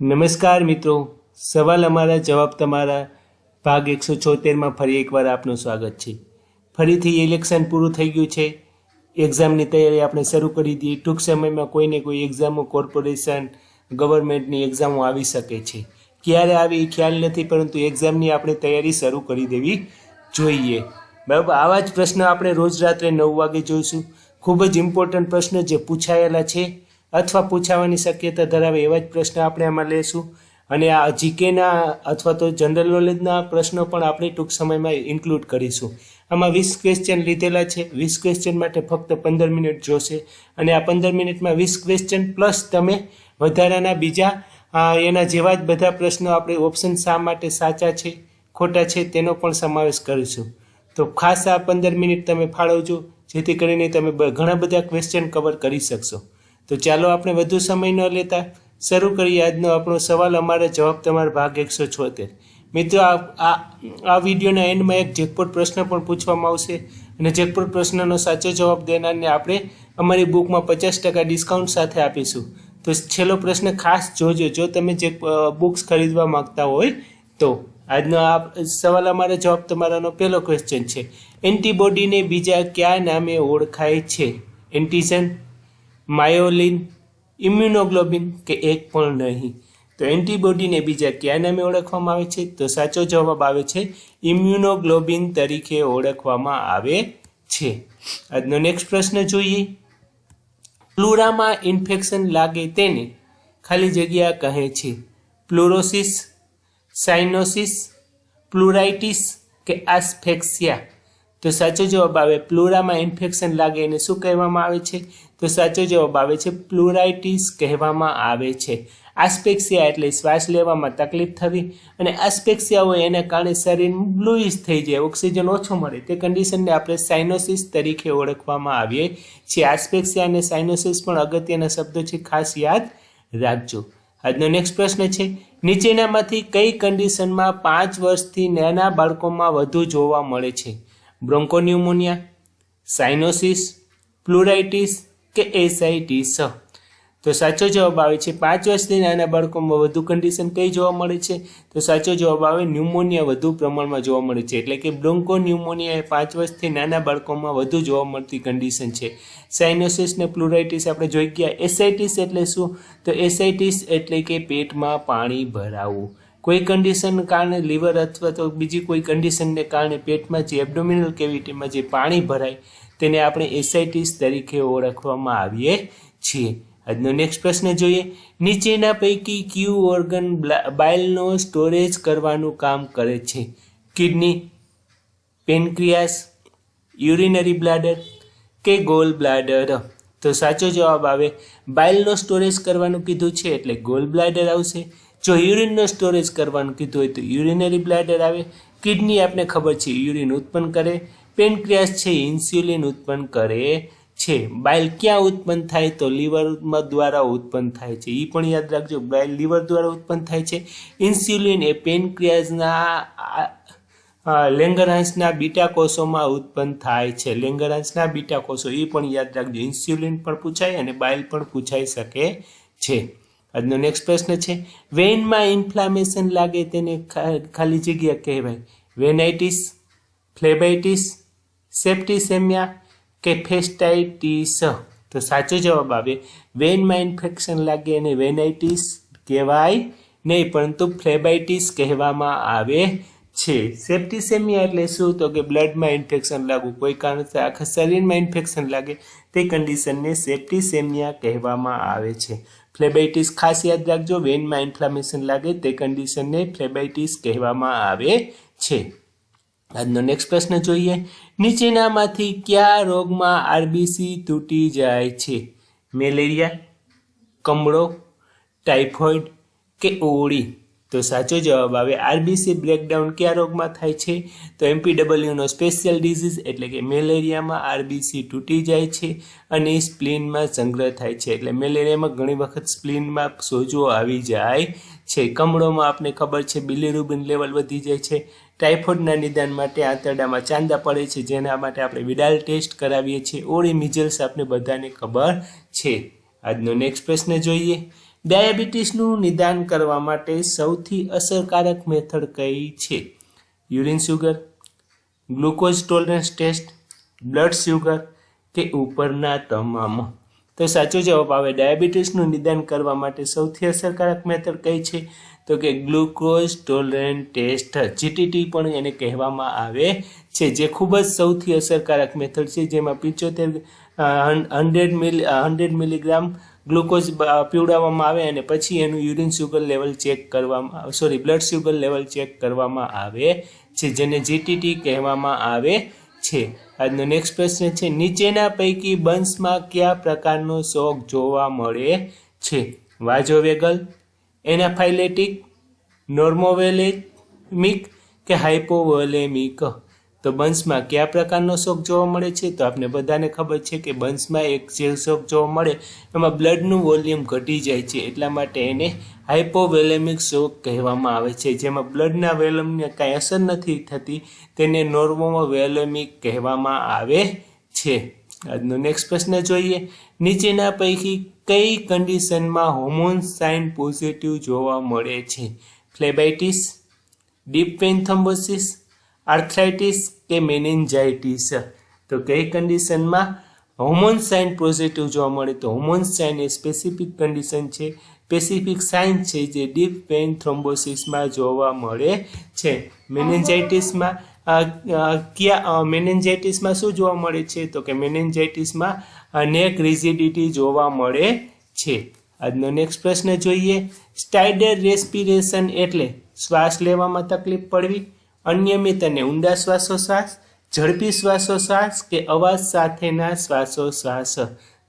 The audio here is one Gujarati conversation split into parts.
નમસ્કાર મિત્રો. સવાલ અમારા, જવાબ તમારા. ભાગ એકસો છોતેરમાં ફરી એકવાર આપનું સ્વાગત છે. ફરીથી ઇલેક્શન પૂરું થઈ ગયું છે. એક્ઝામની તૈયારી આપણે શરૂ કરી દઈએ ટૂંક સમયમાં કોઈને કોઈ એક્ઝામો કોર્પોરેશન ગવર્મેન્ટની એક્ઝામો આવી શકે છે. ક્યારે આવી ખ્યાલ નથી, પરંતુ એક્ઝામની આપણે તૈયારી શરૂ કરી દેવી જોઈએ. બરાબર આવા જ પ્રશ્ન આપણે રોજ રાત્રે નવ વાગે જોઈશું. ખૂબ જ ઇમ્પોર્ટન્ટ પ્રશ્ન જે પૂછાયેલા છે. અથવા પૂછાવાની શક્યતા ધરાવે એવા જ પ્રશ્ન આપણે આમાં લેશું. અને આ જીકેના અથવા તો જનરલ નોલેજના પ્રશ્નો પણ આપણે ટૂંક સમયમાં ઇન્ક્લુડ કરીશું. આમાં વીસ ક્વેશ્ચન લીધેલા છે. વીસ ક્વેશ્ચન માટે ફક્ત પંદર મિનિટ જોશે. અને આ પંદર મિનિટમાં વીસ ક્વેશ્ચન પ્લસ તમે વધારાના બીજા એના જેવા જ બધા પ્રશ્નો આપણે ઓપ્શન શા માટે સાચા છે, ખોટા છે તેનો પણ સમાવેશ કરીશું. તો ખાસ આ પંદર મિનિટ તમે ફાળવજો, જેથી કરીને તમે ઘણા બધા ક્વેશ્ચન કવર કરી શકશો. તો ચાલો આપણે વધુ સમય ન લેતા શરૂ કરીએ આજનો આપણો સવાલ. અમારા જવાબ તમારા ભાગ એકસો છોતેર. મિત્રો, આ આ વિડીયોના એન્ડમાં એક જેકપોટ પ્રશ્ન પણ પૂછવામાં આવશે અને જેકપોટ પ્રશ્નનો સાચો જવાબ દેનારને આપણે અમારી બુકમાં પચાસ ટકા ડિસ્કાઉન્ટ સાથે આપીશું. તો છેલ્લો પ્રશ્ન ખાસ જોજો. જો તમે જે બુક્સ ખરીદવા માંગતા હોય તો. આજનો આ સવાલ, અમારો જવાબ તમારાનો પહેલો ક્વેશ્ચન છે. એન્ટીબોડીને બીજા કયા નામે ઓળખાય છે? એન્ટીજન માયોલિન, ઇમ્યુનોગ્લોબિન કે એક પણ નહીં. તો એન્ટીબોડીને બીજા કયા નામે ઓળખવામાં આવે છે? તો સાચો જવાબ આવે છે ઇમ્યુનોગ્લોબિન તરીકે ઓળખવામાં આવે છે. આજનો નેક્સ્ટ પ્રશ્ન જોઈએ. પ્લુરામાં ઇન્ફેક્શન લાગે તેને ખાલી જગ્યા કહે છે. પ્લુરોસિસ સાઇનોસિસ પ્લુરાઇટિસ કે આસ્ફેક્સિયા? તો સાચો જવાબ આવે પ્લુરામાં ઇન્ફેક્શન લાગે એને શું કહેવામાં આવે છે? તો સાચો જવાબ આવે છે પ્લુરાઇટીસ કહેવામાં આવે છે. આસ્પેક્સિયા એટલે શ્વાસ લેવામાં તકલીફ થવી અને આસ્પેક્સિયા હોય એના કારણે શરીર બ્લુઇશ થઈ જાય ઓક્સિજન ઓછો મળે. તે કન્ડિશનને આપણે સાઇનોસિસ તરીકે ઓળખવામાં આવીએ છીએ. આસ્પેક્સિયા અને સાઇનોસિસ પણ અગત્યના શબ્દો છે, ખાસ યાદ રાખજો. આજનો નેક્સ્ટ પ્રશ્ન છે, નીચેનામાંથી કઈ કન્ડિશનમાં પાંચ વર્ષથી નાના બાળકોમાં વધુ જોવા મળે છે? બ્રોન્કોન્યુમોનિયા સાઇનોસિસ પ્લુરાઇટિસ કે એસાઇટિસ તો સાચો જવાબ આવે છે, પાંચ વર્ષથી નાના બાળકોમાં વધુ કન્ડિશન કઈ જોવા મળે છે? તો સાચો જવાબ આવે ન્યુમોનિયા વધુ પ્રમાણમાં જોવા મળે છે. એટલે કે બ્રોન્કો ન્યુમોનિયા એ પાંચ વર્ષથી નાના બાળકોમાં વધુ જોવા મળતી કન્ડિશન છે. સાઇનોસિસ ને પ્લુરાઇટિસ આપણે જોઈ ગયા. એસાઇટિસ એટલે શું? તો એસાઇટિસ એટલે કે પેટમાં પાણી ભરાવું. કોઈ કન્ડિશનને કારણે લીવર અથવા તો બીજી કોઈ કન્ડિશનને કારણે પેટમાં જે એબડોમિનલ કેવિટીમાં જે પાણી ભરાય, તેને આપણે એસાઇટીસ તરીકે ઓળખવામાં આવીએ છીએ. આજનો નેક્સ્ટ પ્રશ્ન જોઈએ. નીચેના પૈકી ક્યુ ઓર્ગન બાઇલનો સ્ટોરેજ કરવાનું કામ કરે છે? કિડની પેનક્રિયાસ યુરિનરી બ્લાડર કે ગોલ બ્લાડર તો સાચો જવાબ આવે બાઇલનો સ્ટોરેજ કરવાનું કીધું છે એટલે ગોલ બ્લાડર આવશે. જો યુરિનનો સ્ટોરેજ કરવાનું કીધું હોય તો યુરિનરી બ્લેડર આવે કિડની આપણે ખબર છે યુરિન ઉત્પન્ન કરે પેનક્રિયાસ છે ઇન્સ્યુલિન ઉત્પન્ન કરે છે. બાઇલ ક્યાં ઉત્પન્ન થાય તો લીવર દ્વારા ઉત્પન્ન થાય છે. એ પણ યાદ રાખજો બાઇલ લીવર દ્વારા ઉત્પન્ન થાય છે. ઇન્સ્યુલિન એ પેનક્રિયાઝના લેંગરહાંસના બીટા કોષોમાં ઉત્પન્ન થાય છે. લેંગરહાંસના બીટા કોષો એ પણ યાદ રાખજો. ઇન્સ્યુલિન પણ પૂછાય અને બાઇલ પણ પૂછાઈ શકે છે. આજનો નેક્સ્ટ પ્રશ્ન છે વેનમાં ઇન્ફ્લામેશન લાગે તેને ખાલી જગ્યા કહેવાય. વેનાઇટિસ ફ્લેબાઇટિસ સેપ્ટિસેમિયા કે ફેસ્ટાઇટિસ તો સાચો જવાબ આવે વેનમાં ઇન્ફેક્શન લાગે એને વેનાઇટિસ કહેવાય નહીં, પરંતુ ફ્લેબાઇટિસ કહેવામાં આવે છે. સેપ્ટિસેમિયા એટલે શું? તો કે બ્લડમાં ઇન્ફેક્શન લાગવું કોઈ કારણથી આખા શરીરમાં ઇન્ફેક્શન લાગે, તે કન્ડિશનને સેપ્ટિસેમિયા કહેવામાં આવે છે. ફ્લેબાઇટિસ ખાસ યાદ રાખજો વેનમાં ઇન્ફ્લામેશન લાગે તે કન્ડિશનને ફ્લેબાઇટિસ કહેવામાં આવે છે. આજનો નેક્સ્ટ પ્રશ્ન જોઈએ. નીચેનામાંથી કયા રોગમાં આરબીસી તૂટી જાય છે? મેલેરિયા, કમળો, ટાઇફોઇડ કે ઓળી? તો સાચો જવાબ આવે આરબીસી બ્રેકડાઉન કયા રોગમાં થાય છે? તો એમપીડબલ્યુનો સ્પેશિયલ ડિઝીઝ એટલે કે મેલેરિયામાં આરબીસી તૂટી જાય છે અને સ્પ્લીનમાં સંગ્રહ થાય છે. એટલે મેલેરિયામાં ઘણી વખત સ્પ્લીનમાં સોજો આવી જાય છે. કમળોમાં આપને ખબર છે બિલીરુબિન લેવલ વધી જાય છે. ટાઇફોઇડના નિદાન માટે આંતરડામાં ચાંદા પડે છે, જેના માટે આપણે વિડાલ ટેસ્ટ કરાવીએ છીએ. ઓળી મિઝલ્સ આપણે બધાને ખબર છે. આજનો નેક્સ્ટ પ્રશ્ન જોઈએ. ડાયાબિટીસનું નિદાન કરવા માટે સૌથી અસરકારક મેથડ કઈ છે? Urine sugar, glucose tolerance test, blood sugar કે ઉપરના તમામ? તો સાચો જવાબ આવે, ડાયાબિટીસનું નિદાન કરવા માટે સૌથી અસરકારક મેથડ કઈ છે? તો કે ગ્લુકોઝ ટોલરન્ટ ટેસ્ટ, જીટીટી પણ એને કહેવામાં આવે છે, જે ખૂબ જ સૌથી અસરકારક મેથડ છે, જેમાં પિંચોતેર hundred milli hundred milligram glucose પીવડાવવામાં આવે અને પછી એનું યુરિન સુગર લેવલ ચેક કરવામાં sorry, blood sugar level check કરવામાં આવે છે, જેને જીટીટી કહેવામાં આવે છે. આજનો નેક્સ્ટ પ્રશ્ન છે, નીચેના પૈકી બંશમાં કયા પ્રકારનો શોખ જોવા મળે છે? વાજોવેગલ એનાફાઇલેટિક, નોર્મોવેલેમિક કે હાઇપોવોલેમિક? તો બંસમાં કયા પ્રકારનો શોખ જોવા મળે છે? તો આપને બધાને ખબર છે કે બંસમાં એક જે શોખ જોવા મળે, એમાં બ્લડનું વોલ્યુમ ઘટી જાય છે, એટલા માટે એને હાઇપોવેલેમિક શોક કહેવામાં આવે છે, જેમાં બ્લડના વેલમને કાંઈ અસર નથી થતી, તેને નોર્મોવેલેમિક કહેવામાં આવે છે. આજનો નેક્સ્ટ પ્રશ્ન જોઈએ. નીચેના પૈકી કઈ કન્ડિશનમાં હોર્મોન સાઇન પોઝિટિવ જોવા મળે છે? Phlebitis deep vein thrombosis arthritis કે મેનેન્જાઇટિસ તો કઈ કન્ડિશનમાં હોર્મોન સાઇન પોઝિટિવ જોવા મળે તો હોર્મોન સાઇન એ સ્પેસિફિક કન્ડિશન છે. સ્પેસિફિક સાઇન છે જે ડીપ વેન થ્રોમ્બોસિસમાં જોવા મળે છે. મેનેન્જાઇટિસમાં કયા મેનેન્જાઇટિસમાં શું જોવા મળે છે? તો કે મેનેન્જાઇટિસમાં નેક રિઝિડિટી જોવા મળે છે. આજનો નેક્સ્ટ પ્રશ્ન જોઈએ. સ્ટાઇડર રેસ્પિરેશન એટલે શ્વાસ લેવામાં તકલીફ પડવી. અનિયમિત અને ઊંડા શ્વાસોશ્વાસ, ઝડપી શ્વાસોશ્વાસ કે અવાજ સાથેના શ્વાસોશ્વાસ.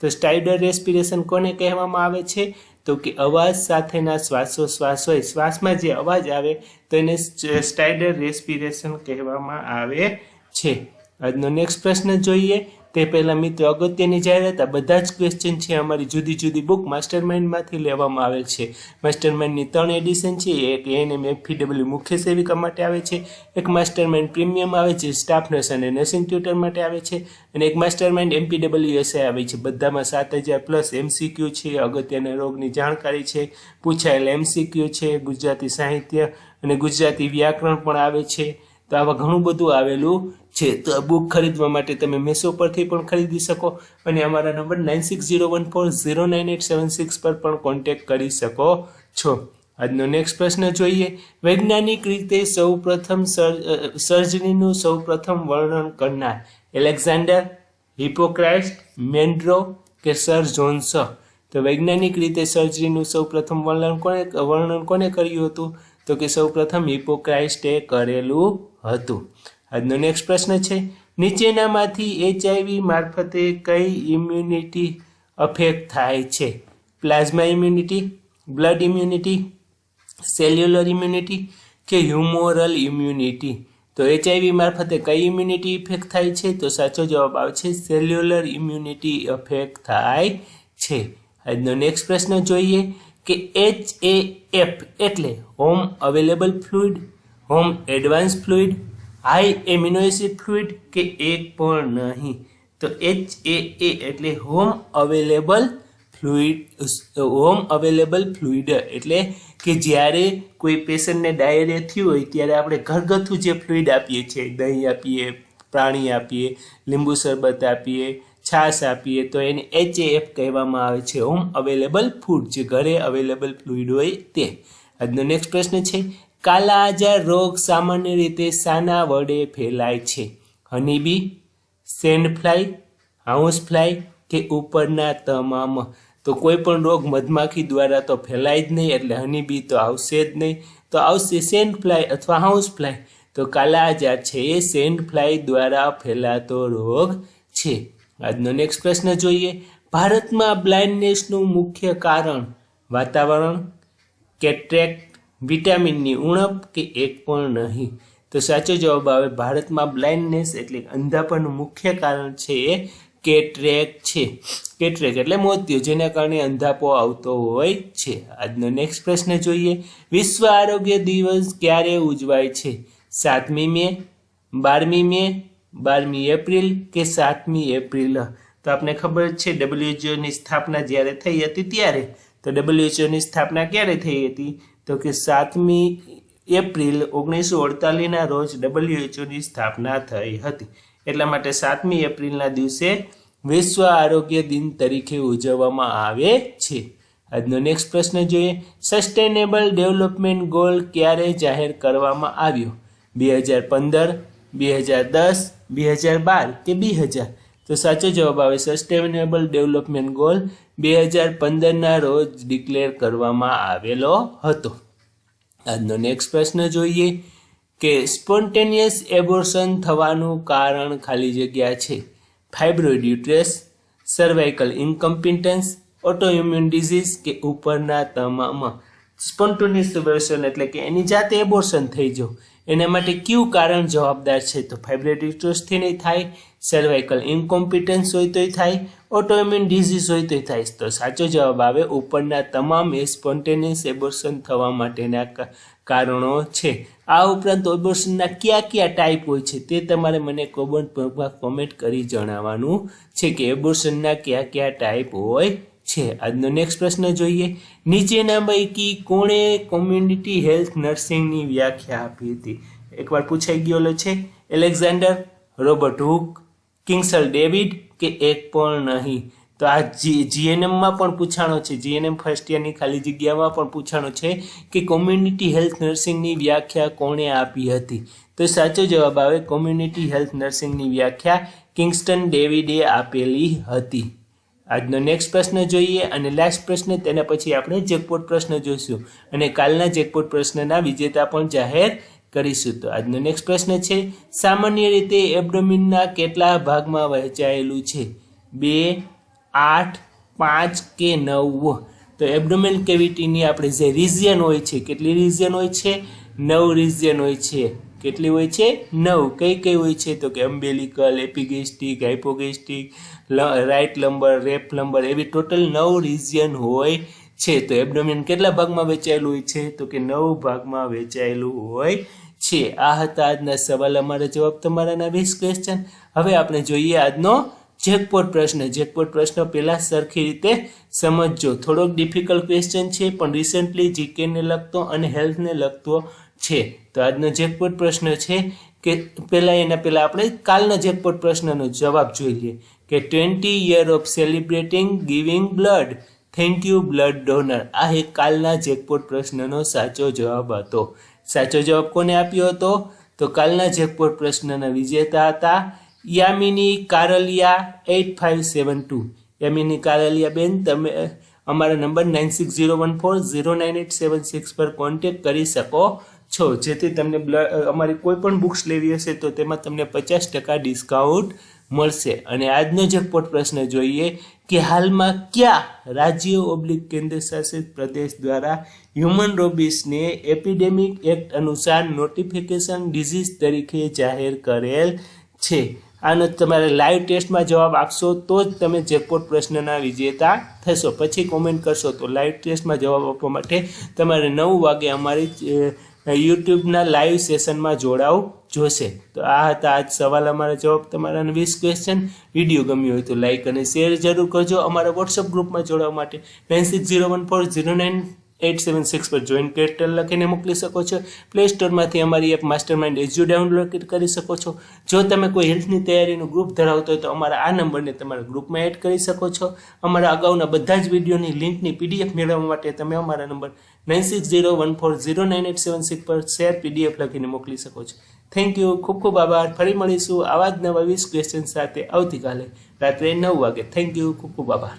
તો સ્ટાઇડર રેસ્પિરેશન કોને કહેવામાં આવે છે? તો કે અવાજ સાથેના શ્વાસોશ્વાસ હોય. શ્વાસમાં જે અવાજ આવે, તો એને સ્ટાઇડર રેસ્પિરેશન કહેવામાં આવે છે. આજનો નેક્સ્ટ પ્રશ્ન જોઈએ. તે પહેલાં મિત્રો અગત્યની જાહેરાત આ બધા જ ક્વેશ્ચન છે અમારી જુદી જુદી બુક માસ્ટર માઇન્ડમાંથી લેવામાં આવેલ છે. માસ્ટર માઇન્ડની ત્રણ એડિશન છે, એક એએનએમ એફપીડબ્લ્યુ મુખ્ય સેવિકા માટે આવે છે, એક માસ્ટર માઇન્ડ પ્રીમિયમ આવે છે સ્ટાફ નર્સ અને નર્સિંગ ટ્યુટર માટે આવે છે અને એક માસ્ટર માઇન્ડ એમપીડબલ્યુ એસઆઈ આવે છે. બધામાં સાત હજાર પ્લસ એમસીક્યુ છે, અગત્યના રોગની જાણકારી છે, પૂછાયેલ એમસીક્યુ છે, ગુજરાતી સાહિત્ય અને ગુજરાતી વ્યાકરણ પણ આવે છે. તો આવા ઘણું બધું આવેલું છે. તો આ બુક ખરીદવા માટે તમે મેસો પરથી પણ ખરીદી શકો અને અમારા number nine six zero one four zero nine eight seven six પર પણ કોન્ટેક્ટ કરી શકો છો. આજનો નેક્સ્ટ પ્રશ્ન જોઈએ. વૈજ્ઞાનિક રીતે સૌ પ્રથમ સર્જરીનું સૌ પ્રથમ વર્ણન કરનાર એલેક્ઝાન્ડર, હિપોક્રાઇસ્ટ, મેન્ડ્રો કે સર જોન્સ? તો વૈજ્ઞાનિક રીતે સર્જરીનું સૌ પ્રથમ વર્ણન કોને વર્ણન કોને કર્યું હતું? તો કે સૌ પ્રથમ હિપોક્રાઇસ્ટે કરેલું હતું. આજનો નેક્સ્ટ પ્રશ્ન છે, નીચેનામાંથી એચઆઈવી મારફતે કઈ ઇમ્યુનિટી અફેક્ટ થાય છે? Plasma immunity blood immunity cellular immunity કે હ્યુમોરલ ઇમ્યુનિટી તો એચઆઈવી મારફતે કઈ ઇમ્યુનિટી ઇફેક્ટ થાય છે? તો સાચો જવાબ આવશે સેલ્યુલર ઇમ્યુનિટી અફેક્ટ થાય છે. આજનો નેક્સ્ટ પ્રશ્ન જોઈએ કે એચ એ એફ એટલે home available fluid home advance fluid high amino acid fluid કે એક પણ નહીં. તો એચ એ એ એટલે home available fluid home available fluid એટલે કે જ્યારે કોઈ પેશન્ટને ડાયરિયા થયું હોય ત્યારે આપણે ઘરગથ્થું જે ફ્લુઇડ આપીએ છીએ, દહીં આપીએ, પ્રાણી આપીએ, લીંબુ શરબત આપીએ છાશ આપીએ તો એને એચએએફ કહેવામાં આવે છે. હોમ અવેલેબલ ફૂડ જે ઘરે અવેલેબલ ફ્લુઇડ હોય તે. આજનો નેક્સ્ટ પ્રશ્ન છે કાલા આજાર રોગ સામાન્ય રીતે શાના વડે ફેલાય છે? હનીબી હાઉસ ફ્લાય કે ઉપરના તમામ? તો કોઈ પણ રોગ મધમાખી દ્વારા તો ફેલાય જ નહીં, એટલે હનીબી તો આવશે જ નહીં. તો આવશે સેન્ડ ફ્લાય અથવા હાઉસ ફ્લાય તો કાલા આજાર છે એ સેન્ડ ફ્લાય દ્વારા ફેલાતો રોગ છે. આજનો નેક્સ્ટ પ્રશ્ન જોઈએ. ભારતમાં બ્લાઇન્ડનેસનું મુખ્ય કારણ વાતાવરણ કેટ્રેક્ટ વિટામિનની ઉણપ કે એક પણ નહીં? તો સાચો જવાબ આવે ભારતમાં બ્લાઇન્ડનેસ એટલે અંધાપણનું મુખ્ય કારણ છે એ કેટ્રેક છે. કેટ્રેક એટલે મોતિયો જેના કારણે અંધાપો આવતો હોય છે. આજનો નેક્સ્ટ પ્રશ્ન જોઈએ. વિશ્વ આરોગ્ય દિવસ ક્યારે ઉજવાય છે? સાતમી મે, બારમી મે બારમી એપ્રિલ કે સાતમી એપ્રિલ? તો આપને ખબર છે ડબલ્યુએચઓની સ્થાપના જ્યારે થઈ હતી ત્યારે. તો ડબલ્યુએચઓની સ્થાપના ક્યારે થઈ હતી? તો કે સાતમી એપ્રિલ ઓગણીસો અડતાલીસના રોજ ડબલ્યુએચઓની સ્થાપના થઈ હતી. એટલા માટે સાતમી એપ્રિલના દિવસે વિશ્વ આરોગ્ય દિન તરીકે ઉજવવામાં આવે છે. આજનો નેક્સ્ટ પ્રશ્ન જોઈએ. સસ્ટેનેબલ ડેવલપમેન્ટ ગોલ ક્યારે જાહેર કરવામાં આવ્યો? બે હજાર પંદર, બે હજાર દસ બે હજાર બાર કે બે હજાર? તો સાચો જવાબ આવે સસ્ટેનેબલ ડેવલપમેન્ટ ગોલ બે હજાર પંદરના રોજ ડિક્લેર કરવામાં આવેલો હતો. આજનો નેક્સ્ટ પ્રશ્ન જોઈએ કે સ્પોન્ટેનિયસ એબોર્શન થવાનું કારણ ખાલી જગ્યા છે? Fibroid uterus cervical incompetence autoimmune disease કે ઉપરના તમામ? સ્પોન્ટેનિયસ એબોર્શન એટલે કે એની જાતે એબોર્શન થઈ જવું એના માટે કયું કારણ જવાબદાર છે? તો નહીં થાય સર્વાઇકલ ઇન્કોમ્પિટન્સ હોય તોય થાય ઓટોઇમ્યુન ડિઝીઝ હોય તોય થાય. તો સાચો જવાબ આવે, ઉપરના તમામ એ સ્પોન્ટેનિયસ એબોર્શન થવા માટેના કારણો છે. આ ઉપરાંત એબોર્શનના કયા કયા ટાઈપ હોય છે તે તમારે મને કોમેન્ટ કોમેન્ટ કરી જણાવવાનું છે કે એબોર્શનના કયા કયા ટાઈપ હોય છે. આજનો નેક્સ્ટ પ્રશ્ન જોઈએ. નીચેના પૈકી કોણે કોમ્યુનિટી હેલ્થ નર્સિંગની વ્યાખ્યા આપી હતી? એકવાર પૂછાઈ ગયેલો છે. Alexander, Robert Hooke Kingsley David કે એક પણ નહીં? તો આ જી જીએનએમમાં પણ પૂછાણો છે. જીએનએમ ફર્સ્ટ યરની ખાલી જગ્યામાં પણ પૂછાણો છે કે કોમ્યુનિટી હેલ્થ નર્સિંગની વ્યાખ્યા કોણે આપી હતી? તો સાચો જવાબ આવે કોમ્યુનિટી હેલ્થ નર્સિંગની વ્યાખ્યા કિંગસ્ટન ડેવિડે આપેલી હતી. આજનો નેક્સ્ટ પ્રશ્ન જોઈએ અને લાસ્ટ પ્રશ્ન તેના પછી આપણે જેકપોટ પ્રશ્ન જોઈશું અને કાલના જેકપોટ પ્રશ્નના વિજેતા પણ જાહેર કરીશું. તો આજનો નેક્સ્ટ પ્રશ્ન છે, સામાન્ય રીતે એબ્ડોમિનના કેટલા ભાગમાં વહેંચાયેલું છે? બે, આઠ, પાંચ કે નવ? તો એબડોમિન કેવિટીની આપણે જે રિઝિયન હોય છે, કેટલી રિઝિયન હોય છે? નવ રિઝિયન હોય છે. કેટલી હોય છે? નવ. કઈ કઈ હોય છે? તો કે umbilical epigastric hypogastric right lumbar rape lumbar એવી ટોટલ નવ રિઝિયન હોય છે. તો એબડોમિન કેટલા ભાગમાં વેચાયેલું હોય છે? તો કે નવ ભાગમાં વેચાયેલું હોય છે. આ હતા આજના સવાલ. અમારા જવાબ તમારાના વીસ ક્વેશ્ચન હવે આપણે જોઈએ આજનો જેકપોટ પ્રશ્ન. જેકપોટ પ્રશ્ન પહેલાં સરખી રીતે સમજજો. થોડોક ડિફિકલ્ટ ક્વેશ્ચન છે, પણ રિસેન્ટલી જીકેને લગતો અને હેલ્થને લગતો છે. તો આજનો જેકપોટ પ્રશ્ન છે કે પહેલાં એના પહેલાં આપણે કાલના જેકપોટ પ્રશ્નનો જવાબ જોઈ લઈએ કે twenty year of celebrating giving blood thank you blood donor આ એક કાલના જેકપોટ પ્રશ્નનો સાચો જવાબ હતો. સાચો જવાબ કોને આપ્યો હતો? તો કાલના જેકપોટ પ્રશ્નના વિજેતા હતા Yamini Karaliya eight five seven two Yamini Karaliya બેન, તમે અમારા number nine six zero one four zero nine eight seven six પર કોન્ટેક્ટ કરી શકો. છો, જેથી તમને બ્લડ અમારી કોઈ પણ બુક્સ લેવી હશે તો તેમાં તમને પચાસ ટકા ડિસ્કાઉન્ટ મળશે. અને આજનો જેકપોટ પ્રશ્ન જોઈએ કે હાલમાં કયા રાજ્ય ઓબ્લિક કેન્દ્ર શાસિત પ્રદેશ દ્વારા હ્યુમન રોબિસને એપિડેમિક એક્ટ અનુસાર નોટિફિકેશન ડિઝીઝ તરીકે જાહેર કરેલ છે. આનો તમારે લાઈવ ટેસ્ટમાં જવાબ આપશો તો જ તમે જેકપોટ પ્રશ્નના વિજેતા થશો. પછી કોમેન્ટ કરશો તો લાઈવ ટેસ્ટમાં જવાબ આપવા માટે તમારે નવ વાગે અમારી યુટ્યુબના લાઈવ સેશનમાં જોડાવું જોશે. તો આ હતા આજ સવાલ અમારા જવાબ. તમારા વીસ ક્વેશ્ચન વીડિયો ગમ્યો હોય તો લાઈક અને શેર જરૂર કરજો. અમારા વોટ્સઅપ ગ્રુપમાં જોડાવા માટે nine six zero one four zero nine eight seven six પર જોઈન કેટલ લખીને મોકલી શકો છો. પ્લે સ્ટોરમાંથી અમારી app master mind edu download કરી શકો છો. જો તમે કોઈ હેલ્થની તૈયારીનું ગ્રુપ ધરાવતો હોય તો અમારા આ નંબરને તમારા ગ્રુપમાં એડ કરી શકો છો. અમારા અગાઉના બધા જ વિડીયોની લિંકની પીડીએફ મેળવવા માટે તમે અમારા number nine six zero one four zero nine eight seven six પર શેર પીડીએફ લખીને મોકલી શકો છો. થેન્ક યુ ખૂબ ખૂબ આભાર. ફરી મળીશું આવા જ નવા વીસ ક્વેશ્ચન સાથે. આવતીકાલે રાત્રે નવ વાગે. થેન્ક યુ ખૂબ ખૂબ આભાર.